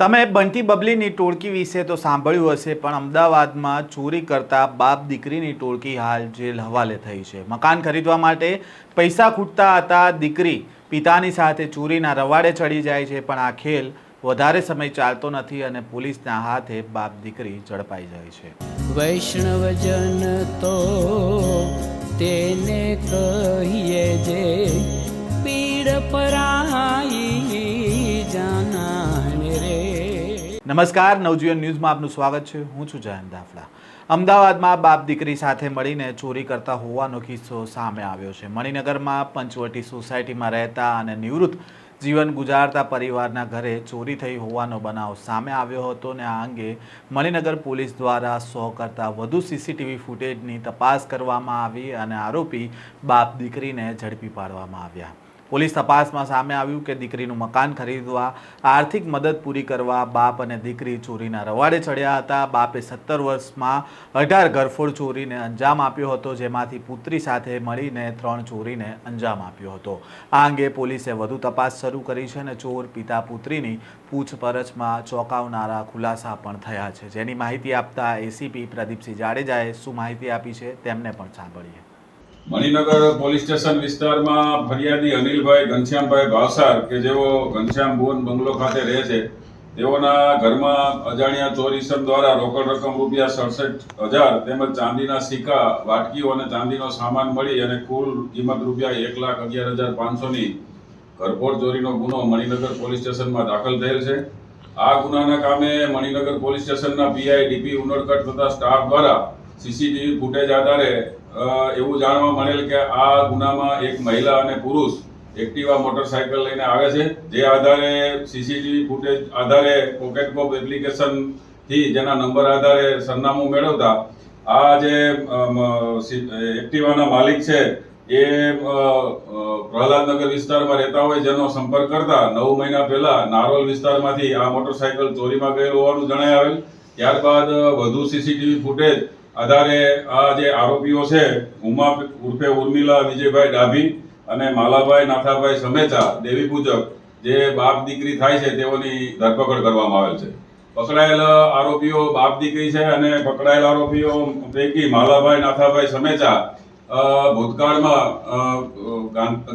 તમે બંટી બબલીની ટોળકી વિશે તો સાંભળ્યું હશે, પણ અમદાવાદમાં ચોરી કરતા બાપ દીકરીની ટોળકી હાલ જેલ હવાલે થઈ છે. મકાન ખરીદવા માટે પૈસા ખૂટતા હતા, દીકરી પિતાની સાથે ચોરીના રવાડે ચડી જાય છે, પણ આ ખેલ વધારે સમય ચાલતો નથી અને પોલીસના હાથે બાપ દીકરી ઝડપાઈ જાય છે. વૈષ્ણવજન તો તેને કહીએ જે પીડ પરાઈ નમસ્કાર, નવજીવન ન્યૂઝમાં આપનું સ્વાગત છે. હું છું જયંત દાફડા અમદાવાદમાં બાપ દીકરી સાથે મળીને ચોરી કરતા હોવાનો કિસ્સો સામે આવ્યો છે. મણિનગરમાં પંચવટી સોસાયટીમાં રહેતા અને નિવૃત્ત જીવન ગુજારતા પરિવારના ઘરે ચોરી થઈ હોવાનો બનાવ સામે આવ્યો હતો ને આ અંગે મણિનગર પોલીસ દ્વારા સો કરતાં વધુ સીસીટીવી ફૂટેજની તપાસ કરવામાં આવી અને આરોપી બાપ દીકરીને ઝડપી પાડવામાં આવ્યા. પોલીસ તપાસમાં સામે આવ્યું કે દીકરીનું મકાન ખરીદવા, આર્થિક મદદ પૂરી કરવા બાપ અને દીકરી ચોરીના રવાડે ચડ્યા હતા. બાપે સત્તર વર્ષમાં અઢાર ઘરફોડ ચોરીને અંજામ આપ્યો હતો, જેમાંથી પુત્રી સાથે મળીને ત્રણ ચોરીને અંજામ આપ્યો હતો. આ અંગે પોલીસે વધુ તપાસ શરૂ કરી છે અને ચોર પિતા પુત્રીની પૂછપરછમાં ચોંકાવનારા ખુલાસા પણ થયા છે. જેની માહિતી આપતા એસીપી પ્રદીપસિંહ જાડેજાએ શું માહિતી આપી છે, તેમને પણ સાંભળીએ. મણિનગર પોલીસ સ્ટેશન વિસ્તારમાં ફરિયાદી અનિલભાઈ ઘનશ્યામભાઈ ભાવસાર, કે જેઓ ઘનશ્યામ ભુવન બંગલો ખાતે રહે છે, તેઓના ઘરમાં અજાણ્યા ચોરીસમ દ્વારા રોકડ રકમ રૂપિયા સડસઠ હજાર તેમજ ચાંદીના સિક્કા, વાટકીઓ અને ચાંદીનો સામાન મળી અને કુલ કિંમત રૂપિયા એક લાખ અગિયાર હજાર પાંચસોની ઘરફોડ ચોરીનો ગુનો મણિનગર પોલીસ સ્ટેશનમાં દાખલ થયેલ છે. આ ગુનાના કામે મણિનગર પોલીસ સ્ટેશનના પીઆઈ ડીપી ઉનડકટ તથા સ્ટાફ દ્વારા સીસીટીવી ફૂટેજ આધારે એવું જાણવા મળેલ કે આ ગુનામાં એક મહિલા અને પુરુષ એક્ટિવા મોટરસાયકલ લઈને આવે છે, જે આધારે સીસીટીવી ફૂટેજ આધારે પોકેટ કોપ એપ્લિકેશનથી જેના નંબર આધારે સરનામું મેળવતા, આ જે એક્ટિવાના માલિક છે, એ પ્રહલાદનગર વિસ્તારમાં રહેતા હોય, જેનો સંપર્ક કરતા નવ મહિના પહેલા નારોલ વિસ્તારમાંથી આ મોટરસાયકલ ચોરીમાં ગયેલું હોવાનું જણાય આવેલ. ત્યારબાદ વધુ સીસીટીવી ફૂટેજ આધારે આ જે આરોપીઓ છે, ઉમા ઉર્ફે ઉર્મિલા, વિજયભાઈ ડાભી અને માલાભાઈ નાથાભાઈ સમેચા, દેવી પૂજક, જે બાપ દીકરી થાય છે, તેઓની ધરપકડ કરવામાં આવેલ છે. પકડાયેલા આરોપીઓ બાપ દીકરી છે અને પકડાયેલા આરોપીઓ પૈકી માલાભાઈ નાથાભાઈ સમેચા ભૂતકાળમાં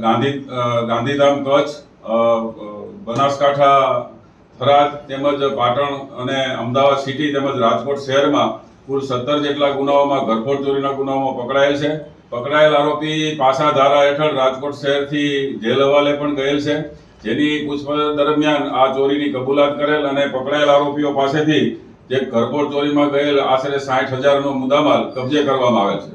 ગાંધી ગાંધીધામ કચ્છ બનાસકાંઠા, થરાદ તેમજ પાટણ અને અમદાવાદ સિટી તેમજ રાજકોટ શહેરમાં કુલ સત્તર જેટલા ગુનાઓમાં ઘરફોડ ચોરીના ગુનાઓમાં પકડાયેલ છે. પકડાયેલ આરોપી પાસા ધારા હેઠળ રાજકોટ શહેરથી જેલ હવાલે પણ ગયેલ છે. જેની પૂછપરછ દરમિયાન આ ચોરીની કબૂલાત કરેલ અને પકડાયેલ આરોપીઓ પાસેથી જે ઘરફોડ ચોરીમાં ગયેલ આશરે સાઠ હજારનો મુદ્દામાલ કબજે કરવામાં આવેલ છે.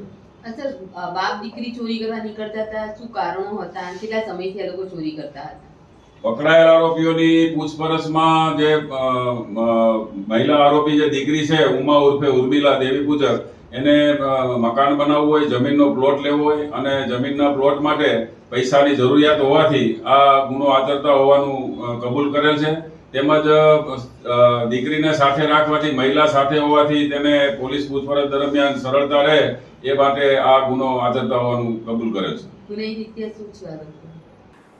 બાપ દીકરી ચોરી કરવા નીકળતા હતા, શું કારણો હતા કેટલા સમયથી લોકો ચોરી કરતા હતા? પકડાયેલ આરોપીઓની પૂછપરછમાં જે મહિલા આરોપી જે દીકરી છે, ઉમા ઉર્ફે ઉર્મિલા દેવી પૂજક, એને મકાન બનાવવું હોય, જમીનનો પ્લોટ લેવો હોય અને જમીનના પ્લોટ માટે પૈસાની જરૂરિયાત હોવાથી આ ગુનો આચરતા હોવાનું કબૂલ કરેલ છે. તેમજ દીકરીને સાથે રાખવાથી, મહિલા સાથે હોવાથી તેને પોલીસ પૂછપરછ દરમિયાન સરળતા રહે એ માટે આ ગુનો આચરતા હોવાનું કબૂલ કરેલ છે.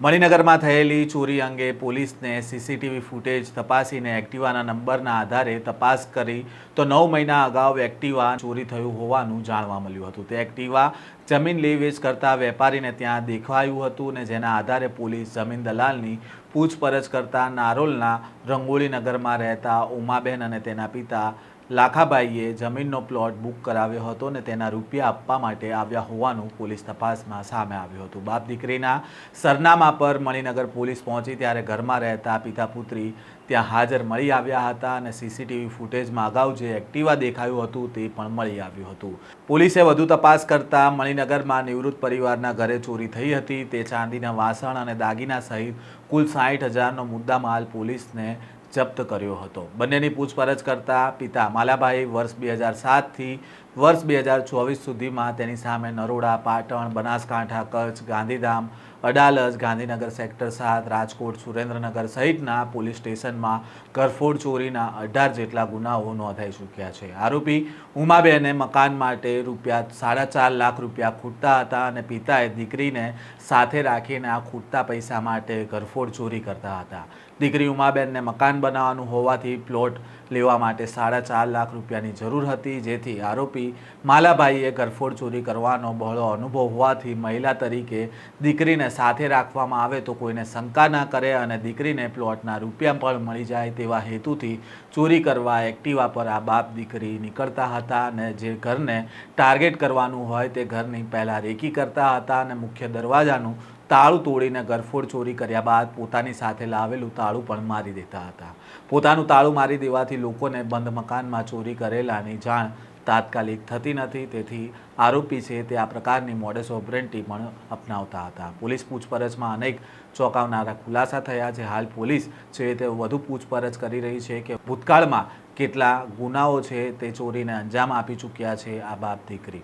મણિનગરમાં થયેલી ચોરી અંગે પોલીસને સીસીટીવી ફૂટેજ તપાસીને એક્ટિવાના નંબરના આધારે તપાસ કરી તો નવ મહિના અગાઉ એક્ટિવા ચોરી થયું હોવાનું જાણવા મળ્યું હતું. તે એક્ટિવા જમીન લે વેચ કરતા વેપારીને ત્યાં દેખાયું હતું ને જેના આધારે પોલીસ જમીન દલાલની પૂછપરછ કરતા નારોલના રંગોળીનગરમાં રહેતા ઉમાબેન અને તેના પિતા લાખાબાઈએ જમીનનો પ્લોટ બુક કરાવ્યો હતો ને તેના રૂપિયા આપવા માટે આવ્યા હોવાનું પોલીસ તપાસમાં સામે આવ્યું હતું. બાપ દીકરીના સરનામા પર મણિનગર પોલીસ પહોંચી ત્યારે ઘરમાં રહેતા પિતા પુત્રી ત્યાં હાજર મળી આવ્યા હતા અને સીસીટીવી ફૂટેજમાં અગાઉ જે એક્ટિવા દેખાયું હતું તે પણ મળી આવ્યું હતું. પોલીસે વધુ તપાસ કરતા મણિનગરમાં નિવૃત્ત પરિવારના ઘરે ચોરી થઈ હતી. તે ચાંદીના વાસણ અને દાગીના સહિત કુલ સાઠ હજારનો મુદ્દામાલ પોલીસને જપ્ત કર્યો હતો. બંનેની પૂછપરછ કરતા પિતા માલાભાઈ વર્ષ બે હજાર સાતથી વર્ષ બે હજાર ચોવીસ સુધીમાં તેની સામે નરોડા, પાટણ, બનાસકાંઠા, કચ્છ, ગાંધીધામ, અડાલજ, ગાંધીનગર સેક્ટર સાત, રાજકોટ, સુરેન્દ્રનગર સહિતના પોલીસ સ્ટેશનમાં કરફોડ ચોરીના અઢાર જેટલા ગુનાઓ નોંધાઈ ચૂક્યા છે. આરોપી ઉમાબેને મકાન માટે રૂપિયા સાડા ચાર લાખ રૂપિયા ખૂટતા હતા અને પિતાએ દીકરીને સાથે રાખીને આ ખૂટતા પૈસા માટે ઘરફોડ ચોરી કરતા હતા. દીકરી ઉમાબેનને મકાન બનાવવાનું હોવાથી પ્લોટ લેવા માટે સાડા ચાર લાખ રૂપિયાની જરૂર હતી. જેથી આરોપી માલાભાઈએ ગરફોડ ચોરી કરવાનો બહોળો અનુભવ હોવાથી મહિલા તરીકે દીકરીને સાથે રાખવામાં આવે તો કોઈને શંકા ના કરે અને દીકરીને પ્લોટના રૂપિયા પણ મળી જાય તેવા હેતુથી ચોરી કરવા એક્ટિવા પર આ બાપ દીકરી નીકળતા હતા અને જે ઘરને ટાર્ગેટ કરવાનું હોય તે ઘરની પહેલાં રેકી કરતા હતા અને મુખ્ય દરવાજાનું તાળું તોડીને ગરફોડ ચોરી કર્યા બાદ પોતાની સાથે લાવેલું તાળું પણ મારી દેતા હતા. પોતાનું તાળું મારી દેવાથી લોકોને બંધ મકાનમાં ચોરી કરેલાની જાણ તાત્કાલિક થતી નથી. તેથી આરોપી છે તે આ પ્રકારની મોડેસ ઓપરેન્ટી પણ અપનાવતા હતા. પોલીસ પૂછપરછમાં અનેક ચોંકાવનારા ખુલાસા થયા છે. હાલ પોલીસ છે તે વધુ પૂછપરછ કરી રહી છે કે ભૂતકાળમાં કેટલા ગુનાઓ છે તે ચોરીને અંજામ આપી ચૂક્યા છે આ બાપ દીકરી.